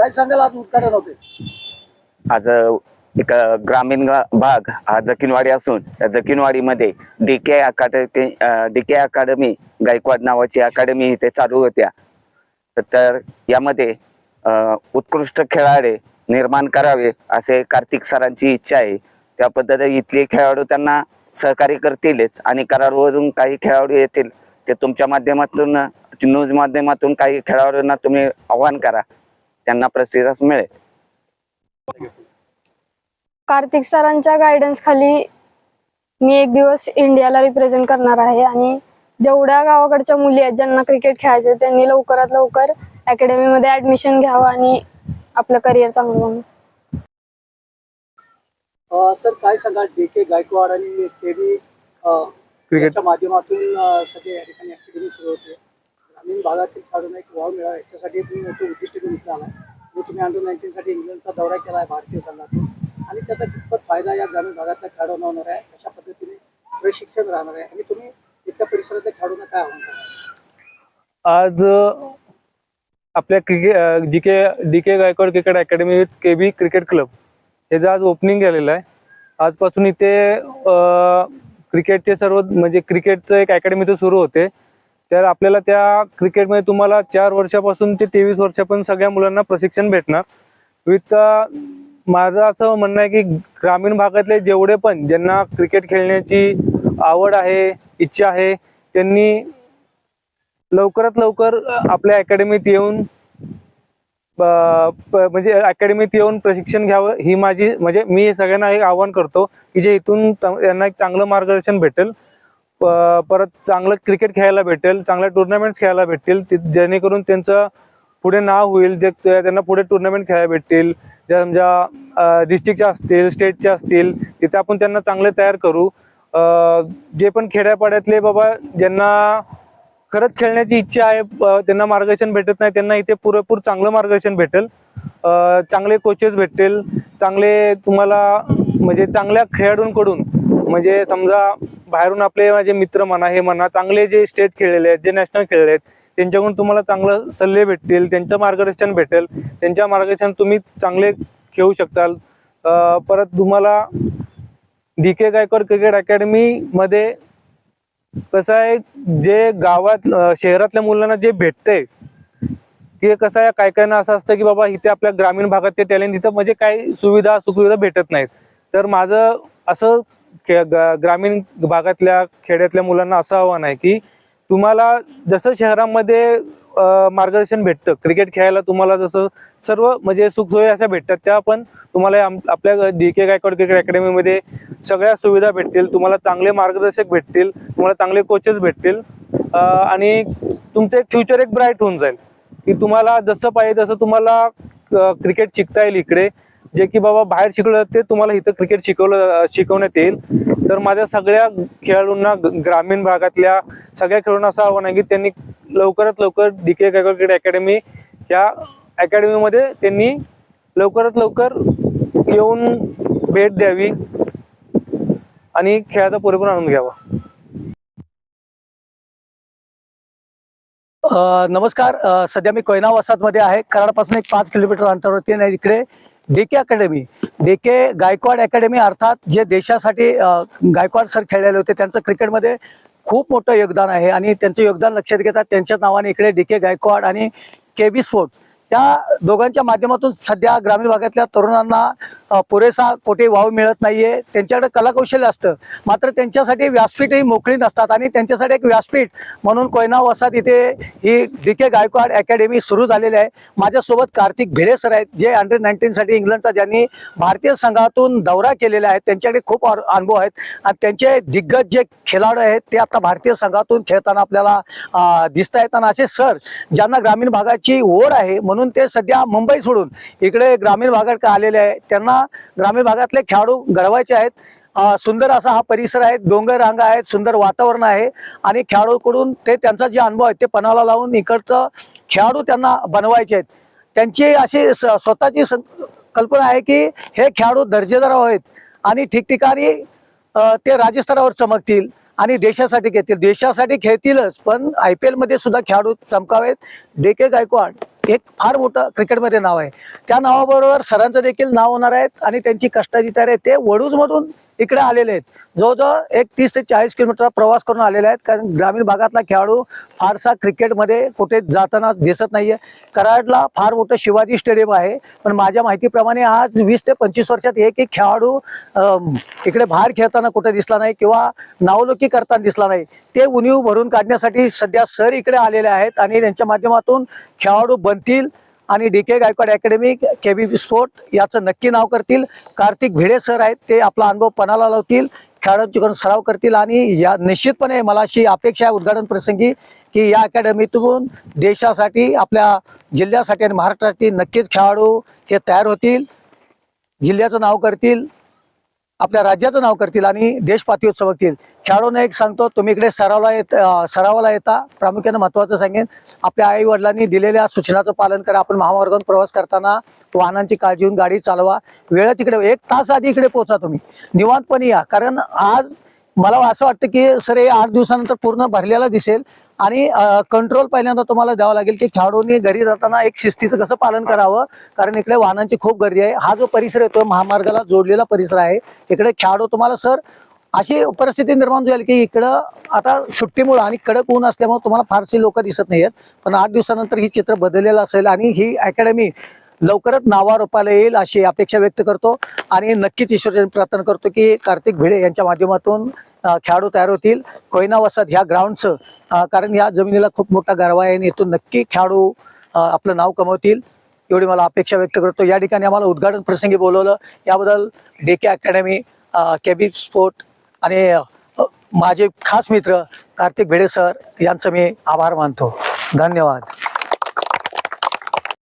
काय सांगाल आज उद्घाटन होते? आज अ, एक अ, ग्रामीण गा- भाग हा जकिनवाडी असून या जकीनवाडीमध्ये D K academy D K academy Gaikwad नावाची अकादमी इथे चालू होत्या. तर यामध्ये अ, उत्कृष्ट खेळाडू निर्माण करावे असे कार्तिक सरांची इच्छा आहे. त्या पद्धतीने इथले खेळाडू त्यांना सहकार्य करतीलच आणि करारवरून काही खेळाडू येतील ते तुमच्या माध्यमातून न्यूज माध्यमातून काही खेळाडूंना तुम्ही आव्हान करा. त्यांना प्रसिद्धास मिळेल. कार्तिक सरांच्या गायडन्स खाली मी एक दिवस इंडियाला रिप्रेझेंट करणार आहे आणि जेवढ्या गावाकडच्या मुली आहेत ज्यांना क्रिकेट खेळायचे त्यांनी लवकरात लवकर अकॅडमीमध्ये ऍडमिशन घ्यावं आणि आपलं करिअर चांगलं बनवू. सर काय सांगाल? डी के गायकवाड आणि क्रिकेटच्या माध्यमातून सध्या या ठिकाणी अकॅडमी सुरू होते. ग्रामीण भागातील खेळाडूंना एक वाव मिळावा याच्यासाठी तुम्ही मोठं उद्दिष्ट घेऊन इथं आलाय. तुम्ही अंडर नाईन्टीनसाठी इंग्लंडचा दौरा केला आहे भारतीय संघातून. आणि त्याचा कितपत फायदा या ग्रामीण भागातल्या खेळाडूंना होणार आहे? अशा पद्धतीने प्रशिक्षण राहणार आहे. आणि तुम्ही इथल्या परिसरातल्या खेळाडूंना काय आव्हान आज आपल्या cricket D K D K Gaikwad cricket academy with K B cricket club. याचं आज ओपनिंग झालेलं आहे आजपासून इथे क्रिकेटचे सर्व म्हणजे क्रिकेटचं एक अकॅडमी तर सुरू होते. तर आपल्याला त्या क्रिकेटमध्ये तुम्हाला चार वर्षापासून ते तेवीस वर्षापर्यंत सगळ्या मुलांना प्रशिक्षण भेटणार. विथ माझं असं म्हणणं आहे की ग्रामीण भागातले जेवढे पण ज्यांना क्रिकेट खेळण्याची आवड आहे इच्छा आहे त्यांनी लवकरात लवकर आपल्या अकॅडमीत येऊन म्हणजे अकॅडमीत येऊन प्रशिक्षण घ्यावं ही माझी म्हणजे मी सगळ्यांना एक आव्हान करतो की जे इथून त्यांना यांना एक चांगलं मार्गदर्शन भेटेल. परत चांगलं क्रिकेट खेळायला भेटेल चांगल्या टुर्नामेंट्स खेळायला भेटतील जेणेकरून त्यांचं पुढे नाव होईल जे त्यांना पुढे टुर्नामेंट खेळायला भेटतील ज्या समजा डिस्ट्रिक्टच्या असतील स्टेटच्या असतील तिथे आपण त्यांना चांगले तयार करू. जे पण खेड्यापाड्यातले बाबा ज्यांना खरंच खेळण्याची इच्छा आहे त्यांना मार्गदर्शन भेटत नाही त्यांना इथे पुरेपूर चांगलं मार्गदर्शन भेटेल. चांगले कोचेस भेटतील चांगले तुम्हाला म्हणजे चांगल्या खेळाडूंकडून म्हणजे समजा बाहेरून आपले माझे मित्र म्हणा हे म्हणा चांगले जे स्टेट खेळलेले आहेत जे नॅशनल खेळले आहेत त्यांच्याकडून तुम्हाला चांगलं सल्ले भेटतील त्यांचं मार्गदर्शन भेटेल त्यांच्या मार्गदर्शन तुम्ही चांगले खेळू शकताल. परत तुम्हाला D K Gaikwad cricket academy मध्ये कसं आहे जे गावात शहरातल्या मुलांना जे भेटतंय की कसं आहे काय कायना असं असतं की बाबा इथे आपल्या ग्रामीण भागात ते टॅलेंट इथं म्हणजे काही सुविधा सुखसुविधा भेटत नाहीत. तर माझं असं ग्रामीण भागातल्या खेड्यातल्या मुलांना असं आव्हान आहे की तुम्हाला जसं शहरामध्ये मार्गदर्शन भेटतं क्रिकेट खेळायला तुम्हाला जसं सर्व म्हणजे सुखसोयी अशा भेटतात त्या पण तुम्हाला आपल्या डी के गायकवाड क्रिकेट अकॅडमीमध्ये सगळ्या सुविधा भेटतील तुम्हाला चांगले मार्गदर्शक भेटतील तुम्हाला चांगले कोचेस भेटतील आणि तुमचं एक फ्युचर एक ब्राईट होऊन जाईल. की तुम्हाला जसं पाहिजे तसं तुम्हाला क्रिकेट शिकता येईल इकडे. जे की बाबा बाहेर शिकवलं ते तुम्हाला इथं क्रिकेट शिकवलं शिकवण्यात येईल. तर माझ्या सगळ्या खेळाडूंना ग्रामीण भागातल्या सगळ्या खेळाडूंना असं आव्हान आहे की त्यांनी लवकरात लवकर डी के क्रिकेट अकॅडमी या अकॅडमीमध्ये त्यांनी लवकरात लवकर येऊन भेट द्यावी आणि खेळाचा पुरेपूर आनंद घ्यावा. नमस्कार. सध्या मी कोयना वसाहतमध्ये आहे. कराडपासून एक पाच किलोमीटर अंतरावरती आणि इकडे D K academy D K Gaikwad academy अर्थात जे देशासाठी गायकवाड सर खेळलेले होते त्यांचं क्रिकेटमध्ये खूप मोठं योगदान आहे आणि त्यांचं योगदान लक्षात घेतात त्यांच्याच नावाने इकडे डी के गायकवाड आणि के बी स्पोर्ट त्या दोघांच्या माध्यमातून सध्या ग्रामीण भागातल्या तरुणांना पुरेसा कोठे वाव मिळत नाहीये. त्यांच्याकडे कलाकौशल्य असतं. मात्र त्यांच्यासाठी व्यासपीठही मोकळी नसतात आणि त्यांच्यासाठी एक व्यासपीठ म्हणून कोयना वसाहत इथे ही डी के गायकवाड अकॅडमी सुरू झालेली आहे. माझ्यासोबत कार्तिक भिडे सर आहेत जे अंडर नाईन्टीनसाठी इंग्लंडचा ज्यांनी भारतीय संघातून दौरा केलेला आहे. त्यांच्याकडे खूप अनुभव आहेत. आणि त्यांचे दिग्गज जे खेळाडू आहेत ते आता भारतीय संघातून खेळताना आपल्याला दिसता येताना असे सर ज्यांना ग्रामीण भागाची ओढ आहे म्हणून ते सध्या मुंबई सोडून इकडे ग्रामीण भागात आलेले आहे त्यांना ग्रामीण भागातले खेळाडू घडवायचे आहेत. सुंदर असा हा परिसर आहे डोंगर रांगा आहेत सुंदर वातावरण आहे आणि खेळाडूकडून ते त्यांचा जे अनुभव आहे ते पणाला लावून इकडचं खेळाडू त्यांना बनवायचे आहेत. त्यांची अशी स- स्वतःची सं- कल्पना आहे की हे खेळाडू दर्जेदार आहेत आणि ठिकठिकाणी ते राज्यस्तरावर चमकतील आणि देशासाठी खेळतील. देशासाठी खेळतीलच पण आय पी एलमध्ये सुद्धा खेळाडू चमकावेत. डे के गायकवाड. एक फार मोठं क्रिकेटमध्ये नाव आहे. त्या नावाबरोबर सरांचं देखील नाव होणार आहेत आणि त्यांची कष्टाची तयारी आहे. ते वडूजमधून इकडे आलेले आहेत. जवळजवळ एक तीस ते चाळीस किलोमीटर प्रवास करून आलेले आहेत. कारण ग्रामीण भागातला खेळाडू फारसा क्रिकेटमध्ये कुठे जाताना दिसत नाहीये. कराडला फार मोठं शिवाजी स्टेडियम आहे. पण माझ्या माहितीप्रमाणे आज वीस ते पंचवीस वर्षात एक एक खेळाडू इकडे बाहेर खेळताना कुठे दिसला नाही किंवा नावलोकी करताना दिसला नाही. ते उणीव भरून काढण्यासाठी सध्या सर इकडे आलेले आहेत आणि त्यांच्या माध्यमातून खेळाडू बनतील. आणि D K Gaikwad academy K B sport याचं नक्की नाव करतील. कार्तिक भिडे सर आहेत ते आपला अनुभव पणाला लावतील खेळाडूंच्याकडून सराव करतील आणि या निश्चितपणे मला अशी अपेक्षा आहे उद्घाटन प्रसंगी की या अकॅडमीतून देशासाठी आपल्या जिल्ह्यासाठी आणि महाराष्ट्रासाठी नक्कीच खेळाडू हे तयार होतील जिल्ह्याचं नाव करतील. आपल्या राज्याचं नाव करतील आणि देश पातळीवर चमकतील खेळाडूंना एक सांगतो तुम्ही इकडे सरावला येत सरावाला येता. प्रामुख्यानं महत्वाचं सांगेन आपल्या आई वडिलांनी दिलेल्या सूचनाचं पालन करा. आपण महामार्गावर प्रवास करताना वाहनांची काळजी घेऊन गाडी चालवा. वेळेत इकडे एक तास आधी इकडे पोहोचा तुम्ही. निवांतपणे या. कारण आज मला असं वाटतं की सर हे आठ दिवसानंतर पूर्ण भरलेला दिसेल. आणि कंट्रोल पहिल्यांदा तुम्हाला द्यावं लागेल की खेळाडूंनी घरी जाताना एक शिस्तीचं कसं पालन करावं? कारण इकडे वाहनांची खूप गर्दी आहे. हा जो परिसर येतो महामार्गाला जोडलेला परिसर आहे. इकडे खेळाडू तुम्हाला सर अशी परिस्थिती निर्माण झाली की इकडं आता सुट्टीमुळं आणि कडक ऊन असल्यामुळे तुम्हाला फारशी लोक दिसत नाही आहेत पण आठ दिवसानंतर ही चित्र बदललेलं असेल आणि ही अकॅडमी लवकरच नावारोपाला येईल अशी अपेक्षा व्यक्त करतो. आणि नक्कीच ईश्वरचरणी प्रार्थना करतो की कार्तिक भिडे यांच्या माध्यमातून खेळाडू तयार होतील. कोयना वसात ह्या ग्राउंडचं कारण या जमिनीला खूप मोठा गर्व आहे आणि इथून नक्की खेळाडू आपलं नाव कमवतील. एवढी मला अपेक्षा व्यक्त करतो. या ठिकाणी आम्हाला उद्घाटन प्रसंगी बोलवलं. याबद्दल D K academy K sport आणि माझे खास मित्र कार्तिक भिडे सर यांचं मी आभार मानतो. धन्यवाद.